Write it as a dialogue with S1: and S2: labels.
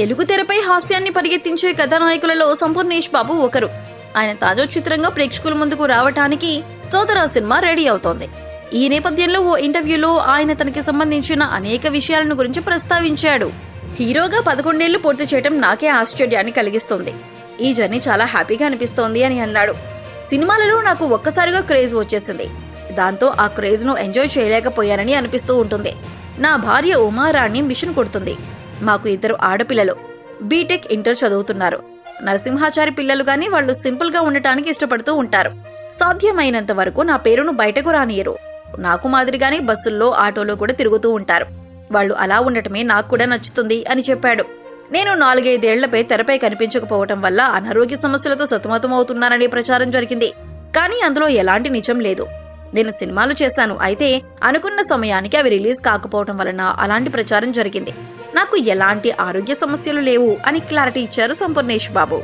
S1: తెలుగు తెరపై హాస్యాన్ని పరిగెత్తించే కథానాయకులలో సంపూర్ణేష్ బాబు ఒకరు. ఆయన తాజా చిత్రంగా ప్రేక్షకుల ముందుకు రావటానికి సోదరా సినిమా రెడీ అవుతోంది. ఈ నేపథ్యంలో ఓ ఇంటర్వ్యూలో ఆయన తనకి సంబంధించిన అనేక విషయాలను గురించి ప్రస్తావించాడు. హీరోగా పదకొండేళ్ళు పూర్తి చేయడం నాకే ఆశ్చర్యాన్ని కలిగిస్తుంది. ఈ జర్నీ చాలా హ్యాపీగా అనిపిస్తోంది అని అన్నాడు. సినిమాలలో నాకు ఒక్కసారిగా క్రేజ్ వచ్చేసింది. దాంతో ఆ క్రేజ్ను ఎంజాయ్ చేయలేకపోయానని అనిపిస్తూ ఉంటుంది. నా భార్య ఉమారాణి మిషన్ కొడుతుంది. మాకు ఇద్దరు ఆడపిల్లలు. బీటెక్ ఇంటర్ చదువుతున్నారు. నరసింహాచారి పిల్లలు కానీ వాళ్ళు సింపుల్గా ఉండటానికి ఇష్టపడుతూ ఉంటారు. సాధ్యమైనంత వరకు నా పేరును బయటకు రానియరు నాకు మాదిరిగానే బస్సుల్లో ఆటోలో కూడా తిరుగుతూ ఉంటారు. వాళ్ళు అలా ఉండటమే నాకు కూడా నచ్చుతుంది అని చెప్పాడు. నేను నాలుగైదేళ్ళపై తెరపై కనిపించకపోవటం వల్ల అనారోగ్య సమస్యలతో సతమతమవుతున్నాననే ప్రచారం జరిగింది. కానీ అందులో ఎలాంటి నిజం లేదు. నేను సినిమాలు చేశాను. అయితే అనుకున్న సమయానికి అవి రిలీజ్ కాకపోవటం వలన అలాంటి ప్రచారం జరిగింది. నాకు ఎలాంటి ఆరోగ్య సమస్యలు లేవు అని క్లారిటీ ఇచ్చారు సంపూర్ణేష్ బాబు.